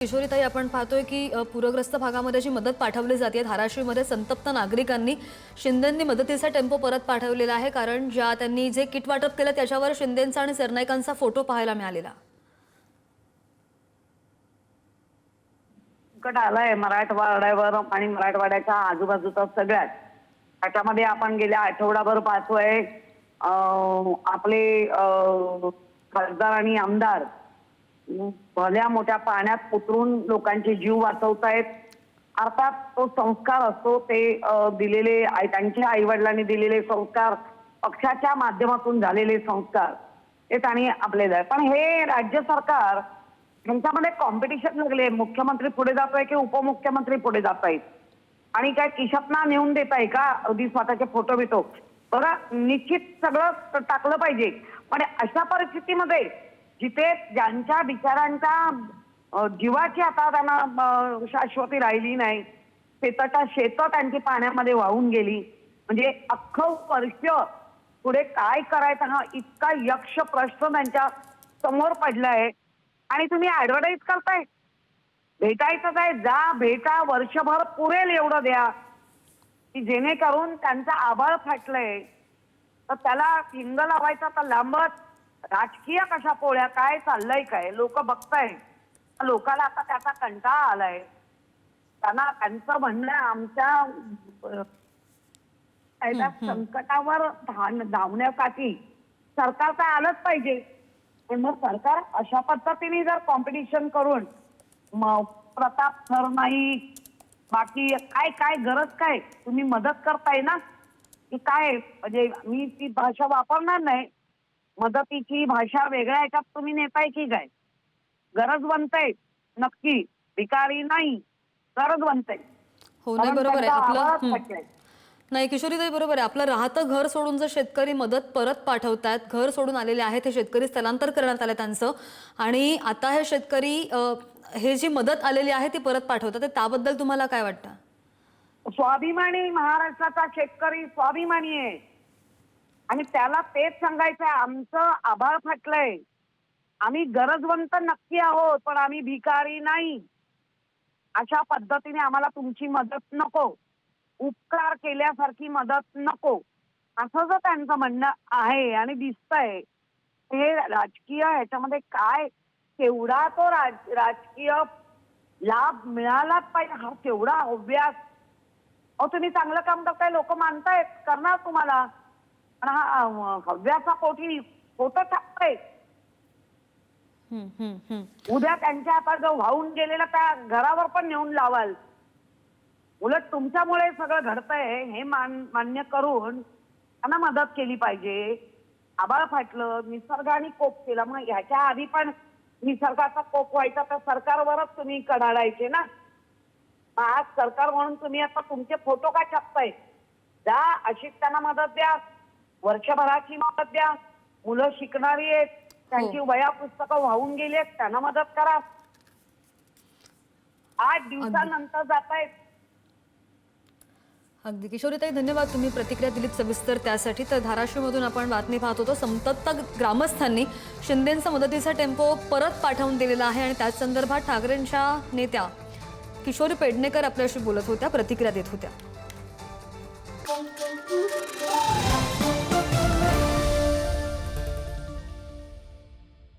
किशोरीताई आपण पाहतोय की पूरग्रस्त भागामध्ये जी मदत पाठवली जाते धाराशिवमध्ये संतप्त नागरिकांनी शिंदेंनी मदतीचा टेम्पो परत पाठवलेला आहे. कारण ज्या त्यांनी जे किट वाटप केलं त्याच्यावर शिंदेंचा आणि सरनाईकांचा फोटो पाहायला मिळालेला. संकट आलंय मराठवाड्यावर आणि मराठवाड्याच्या आजूबाजूचा सगळ्यात. त्याच्यामध्ये आपण गेल्या आठवडाभर पाहतोय आपले खासदार आणि आमदार भल्या मोठ्या पाण्यात उतरून लोकांचे जीव वाचवतायत. अर्थात तो संस्कार असतो ते दिलेले त्यांच्या आई वडिलांनी दिलेले संस्कार पक्षाच्या माध्यमातून झालेले संस्कार ते त्यांनी आपले आहे पण हे राज्य सरकार यांच्यामध्ये कॉम्पिटिशन लागले. मुख्यमंत्री पुढे जातोय की उपमुख्यमंत्री पुढे जात आहेत आणि काय किशपना नेऊन देत आहे का? अगदी स्वतःचे फोटो बिटो. बघा निश्चित सगळं टाकलं पाहिजे. पण अशा परिस्थितीमध्ये जिथे ज्यांच्या बिचारांच्या जीवाची आता त्यांना शाश्वती राहिली नाही. शेताच्या शेतं त्यांची पाण्यामध्ये वाहून गेली. म्हणजे अख्खं वर्ष पुढे काय करायचं हा इतका यक्ष प्रश्न त्यांच्यासमोर पडलाय आणि तुम्ही ऍडव्हर्टाईज करताय. भेटायचं काय जा भेटा वर्षभर पुरेल एवढं द्या. की जेणेकरून त्यांचा आभाळ फाटलंय. तर त्याला हिंग लावायचा तर लांबच. राजकीय कशा पोळ्या काय चाललंय काय? लोक बघताय. लोकाला आता त्याचा कंटाळा आलाय. त्यांना त्यांचं म्हणणं आमच्या संकटावर धाव- धावण्यासाठी सरकार काय आलंच पाहिजे. पण मग सरकार अशा पद्धतीने जर कॉम्पिटिशन करून प्रताप सरनाईक बाकी काय काय गरज काय? तुम्ही मदत करताय ना? की काय? म्हणजे मी ती भाषा वापरणार नाही. मदतीची भाषा वेगळ्या याच्यात तुम्ही नेताय की काय? गरज बनते नक्की. भिकारी नाही गरज बनते. हो नाही बरोबर आहे. आपलं. नाही किशोरीताई बरोबर आहे. आपलं राहतं घर सोडून जर शेतकरी मदत परत पाठवतात घर सोडून आलेले आहेत हे शेतकरी स्थलांतर करण्यात आलं त्यांचं. आणि आता हे शेतकरी हे जी मदत आलेली आहे ती परत पाठवतात. त्याबद्दल तुम्हाला काय वाटतं? स्वाभिमानी महाराष्ट्राचा शेतकरी स्वाभिमानी आहे. आणि त्याला तेच सांगायचं आमचं आभाळ फाटलंय. आम्ही गरजवंत नक्की आहोत पण आम्ही भिकारी नाही. अशा पद्धतीने आम्हाला तुमची मदत नको. उपकार केल्यासारखी मदत नको. असं जर त्यांचं म्हणणं आहे आणि दिसतंय हे राजकीय ह्याच्यामध्ये काय केवढा तो राज राजकीय लाभ मिळालाच पाहिजे हा केवढा अभ्यास. अहो तुम्ही चांगलं काम करताय लोक मानतायत करणार तुम्हाला. पण हा अं, हव्यासा पोटी फोटो टाकताय हं, हं, हं. उद्या त्यांच्या आता जो वाहून गेलेला त्या घरावर पण नेऊन लावाल. उलट तुमच्यामुळे सगळं घडतंय हे मान मान्य करून त्यांना मदत केली पाहिजे. आबाळ फाटलं निसर्गाने कोप केला. मग ह्याच्या आधी पण निसर्गाचा कोप व्हायचा तर सरकारवरच तुम्ही कडाडायचे ना? आज सरकार म्हणून तुम्ही आता तुमचे फोटो का छापताय? जा अशीच त्यांना मदत द्या. वर्षभराची मदत द्या मुलं शिकणारी आहेत. त्यांची वया पुस्तकं वाहून गेली आहेत. त्यांना मदत करा. आठ दिवसानंतर जात आहेत अगदी. किशोरीताई धन्यवाद. तुम्ही प्रतिक्रिया दिलीत सविस्तर त्यासाठी. तर धाराशिवमधून आपण बातमी पाहत होतो. संतप्त ग्रामस्थांनी शिंदेंचा मदतीचा टेम्पो परत पाठवून दिलेला आहे आणि त्याच संदर्भात ठाकरेंच्या नेत्या किशोरी पेडणेकर आपल्याशी बोलत होत्या प्रतिक्रिया देत होत्या.